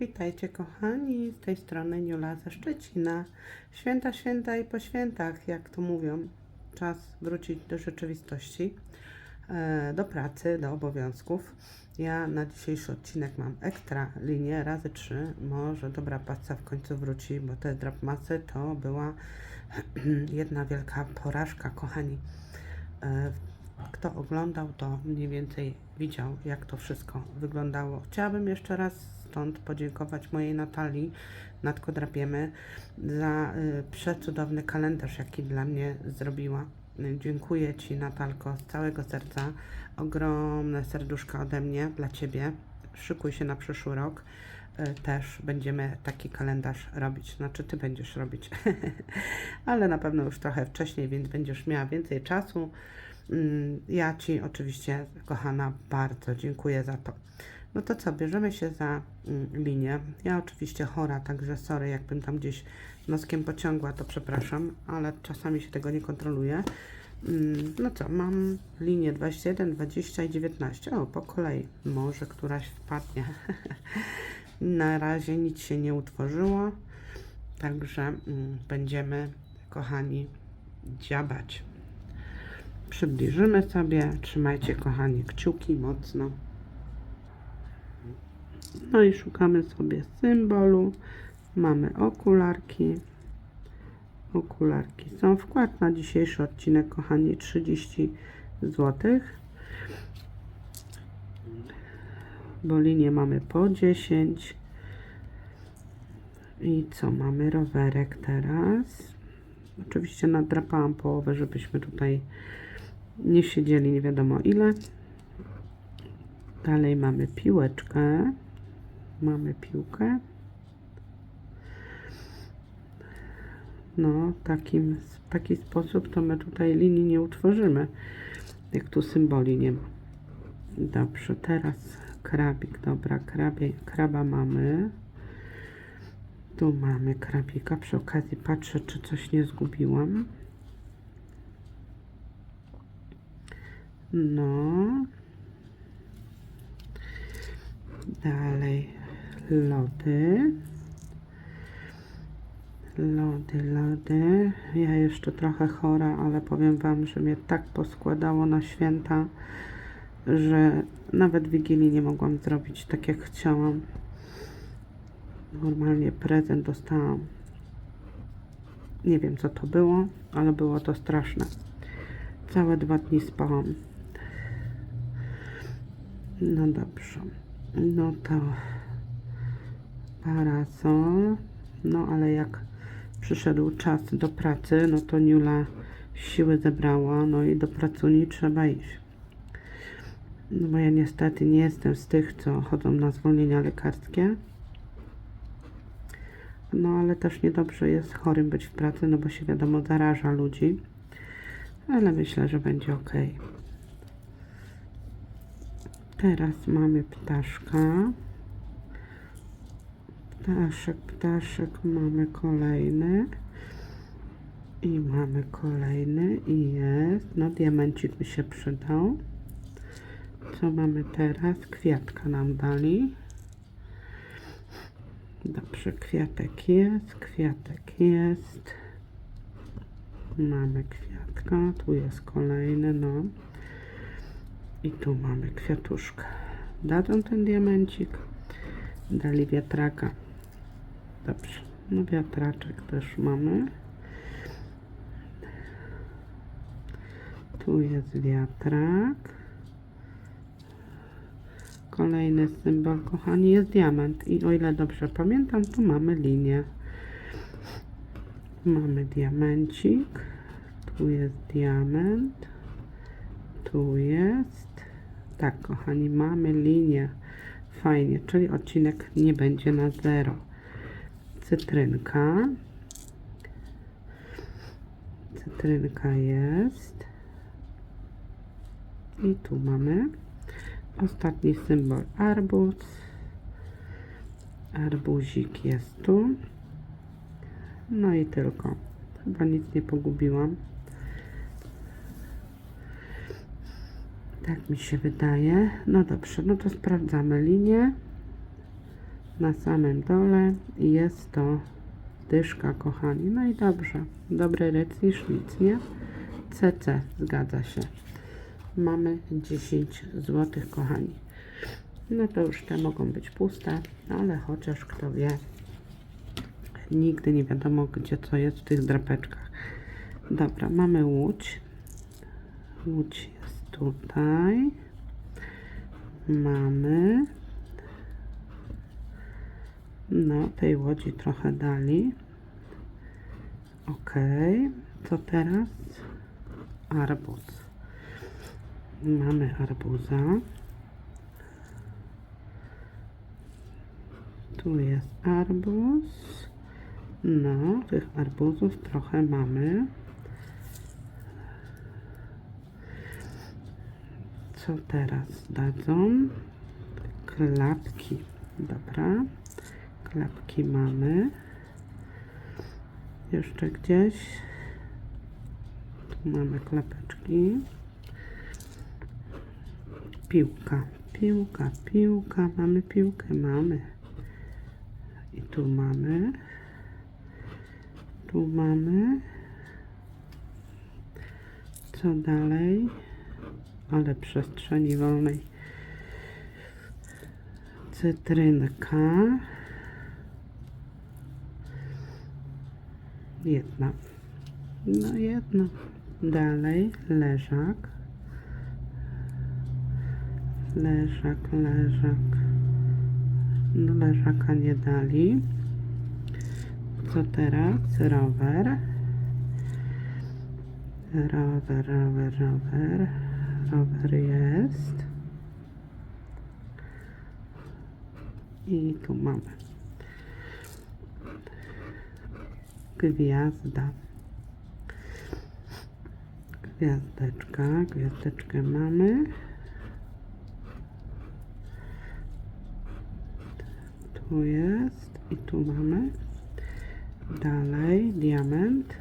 Witajcie kochani, z tej strony Niula ze Szczecina. Święta, święta i po świętach, jak to mówią. Czas wrócić do rzeczywistości, e, do pracy, do obowiązków. Ja na dzisiejszy odcinek mam ekstra linię razy trzy. Może dobra pasca w końcu wróci, bo te drapmasy to była jedna wielka porażka, kochani. E, Kto oglądał, to mniej więcej widział, jak to wszystko wyglądało. Chciałabym jeszcze raz stąd podziękować mojej Natalii, Nadkodrapiemy, za y, przecudowny kalendarz, jaki dla mnie zrobiła. Dziękuję Ci, Natalko, z całego serca. Ogromne serduszka ode mnie dla Ciebie. Szykuj się na przyszły rok. Y, Też będziemy taki kalendarz robić. Znaczy, Ty będziesz robić, ale na pewno już trochę wcześniej, więc będziesz miała więcej czasu. Mm, Ja Ci oczywiście, kochana, bardzo dziękuję za to. No to co, bierzemy się za mm, linię. Ja oczywiście chora, także sorry, jakbym tam gdzieś noskiem pociągła, to przepraszam, ale czasami się tego nie kontroluje. Mm, No co, mam linię 21, 20 i 19. O, po kolei. Może któraś wpadnie. Na razie nic się nie utworzyło, także mm, będziemy, kochani, dziabać. Przybliżymy sobie. Trzymajcie, kochani, kciuki mocno. No i szukamy sobie symbolu. Mamy okularki. Okularki są. Wkład na dzisiejszy odcinek, kochani, 30 zł. Bo linie mamy po 10. I co? Mamy rowerek teraz. Oczywiście nadrapałam połowę, żebyśmy tutaj nie siedzieli nie wiadomo ile. Dalej mamy piłeczkę. Mamy piłkę. No, takim, w taki sposób to my tutaj linii nie utworzymy, jak tu symboli nie ma. Dobrze, teraz krabik. Dobra, krabie, kraba mamy. Tu mamy krabika. Przy okazji patrzę, czy coś nie zgubiłam. No. Dalej lody. Lody, lody. Ja jeszcze trochę chora, ale powiem Wam, że mnie tak poskładało na święta, że nawet Wigilii nie mogłam zrobić tak jak chciałam. Normalnie prezent dostałam. Nie wiem co to było, ale było to straszne. Całe dwa dni spałam. No dobrze. No to parasol. No ale jak przyszedł czas do pracy, no to Niula siły zebrała, no i do pracowni trzeba iść. No bo ja niestety nie jestem z tych, co chodzą na zwolnienia lekarskie. No ale też niedobrze jest chorym być w pracy, no bo się wiadomo zaraża ludzi. Ale myślę, że będzie ok. Teraz mamy ptaszka. Ptaszek, ptaszek, mamy kolejny. I mamy kolejny i jest. No diamencik by się przydał. Co mamy teraz? Kwiatka nam dali. Dobrze, kwiatek jest, kwiatek jest. Mamy kwiatka, tu jest kolejny, no. I tu mamy kwiatuszkę. Dadzą ten diamencik. Dali wiatraka. Dobrze. No wiatraczek też mamy. Tu jest wiatrak. Kolejny symbol, kochani, jest diament. I o ile dobrze pamiętam, tu mamy linię. Mamy diamencik. Tu jest diament. Tu jest. Tak, kochani, mamy linię. Fajnie, czyli odcinek nie będzie na zero. Cytrynka. Cytrynka jest. I tu mamy ostatni symbol arbuz. Arbuzik jest tu. No i tylko. Chyba nic nie pogubiłam. Tak mi się wydaje. No dobrze, no to sprawdzamy linię. Na samym dole i jest to dyszka, kochani. No i dobrze, dobry rycerz, nic nie. CC, zgadza się. Mamy 10 zł, kochani. No to już te mogą być puste, ale chociaż kto wie, nigdy nie wiadomo, gdzie co jest w tych drapeczkach. Dobra, mamy łódź. Łódź jest tutaj. Mamy. No, tej łodzi trochę dali. Ok. Co teraz? Arbuz. Mamy arbuza. Tu jest arbuz. No, tych arbuzów trochę mamy. Co teraz dadzą? Klapki. Dobra. Klapki mamy. Jeszcze gdzieś. Tu mamy klapeczki. Piłka. Piłka, piłka. Mamy piłkę, mamy. I tu mamy. Tu mamy. Co dalej? Ale przestrzeni wolnej. Cytrynka. Jedna. No jedna. Dalej leżak. Leżak, leżak. No leżaka nie dali. Co teraz? Rower. Rower, rower, rower. Rower jest. I tu mamy. Gwiazda. Gwiazdeczka. Gwiazdeczkę mamy. Tu jest. I tu mamy. Dalej. Diament.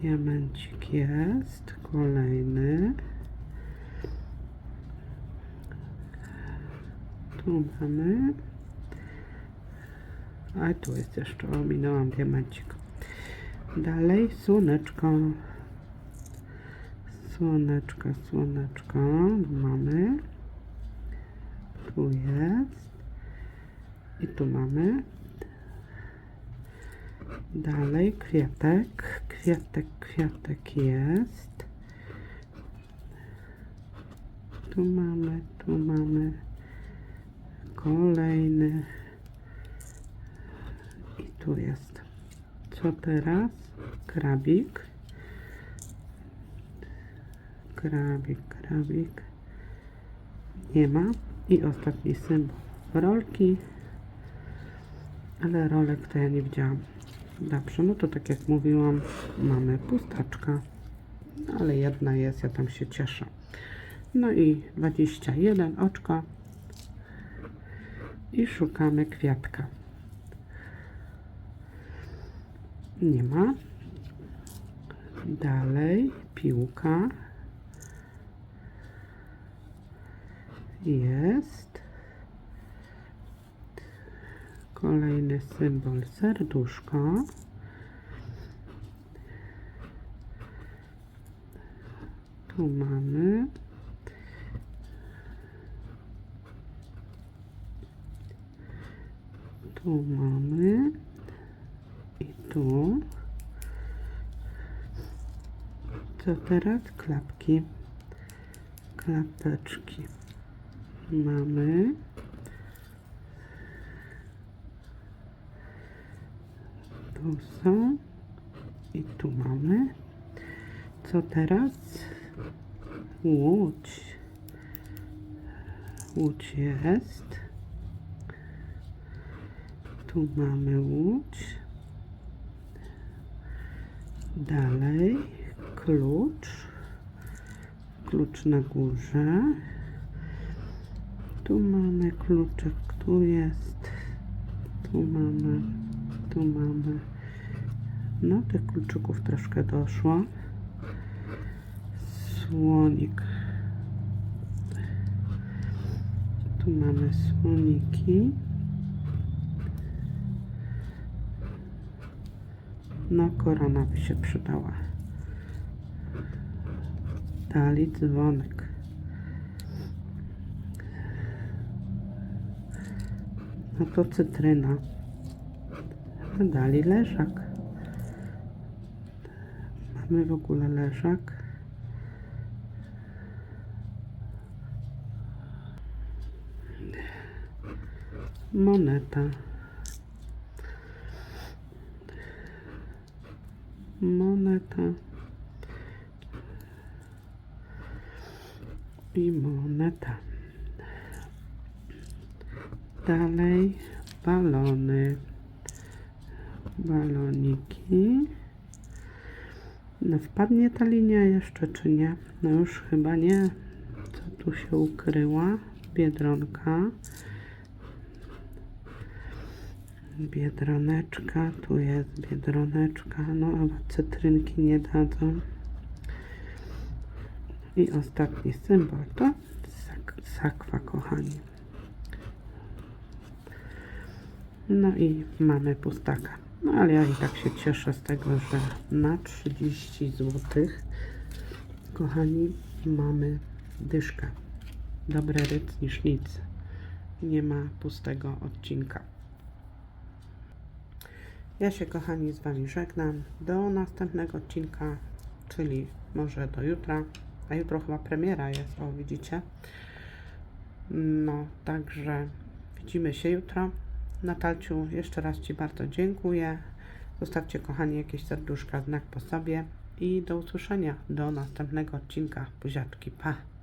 Diamencik jest. Kolejny. Tu mamy. A tu jest jeszcze, ominęłam diamencik. Dalej słoneczko. Słoneczko, słoneczko. Mamy. Tu jest. I tu mamy. Dalej kwiatek. Kwiatek, kwiatek jest. Tu mamy, tu mamy. Kolejny. Tu jest. Co teraz? Krabik. Krabik, krabik. Nie ma. I ostatni symbol. Rolki. Ale rolek to ja nie widziałam. Dobrze, no to tak jak mówiłam, mamy pustaczka. Ale jedna jest, ja tam się cieszę. No i 21 oczka. I szukamy kwiatka. Nie ma. Dalej piłka. Jest. Kolejny symbol serduszko. Tu mamy. Tu mamy. Tu. Co teraz? Klapki. Klapeczki. Mamy. Tu są. I tu mamy. Co teraz? Łódź. Łódź jest. Tu mamy łódź. Dalej klucz. Klucz na górze. Tu mamy kluczyk, tu jest. Tu mamy, tu mamy. No, tych kluczyków troszkę doszło. Słonik. Tu mamy słoniki. No, korona by się przydała. Dali dzwonek. No to cytryna. A Dali leżak. Mamy w ogóle leżak. Moneta. Moneta. I moneta. Dalej balony. Baloniki. No wpadnie ta linia jeszcze, czy nie? No już chyba nie. Co tu się ukryła? Biedronka. Biedroneczka, tu jest biedroneczka, no ale cytrynki nie dadzą. I ostatni symbol to sak sakwa, kochani. No i mamy pustaka. No ale ja i tak się cieszę z tego, że na 30 zł, kochani, mamy dyszkę. Dobre ryc niż nic. Nie ma pustego odcinka. Ja się, kochani, z Wami żegnam. Do następnego odcinka, czyli może do jutra. A jutro chyba premiera jest, o widzicie. No, także widzimy się jutro. Natalciu, jeszcze raz Ci bardzo dziękuję. Zostawcie, kochani, jakieś serduszka, znak po sobie. I do usłyszenia do następnego odcinka. Buziaczki, pa!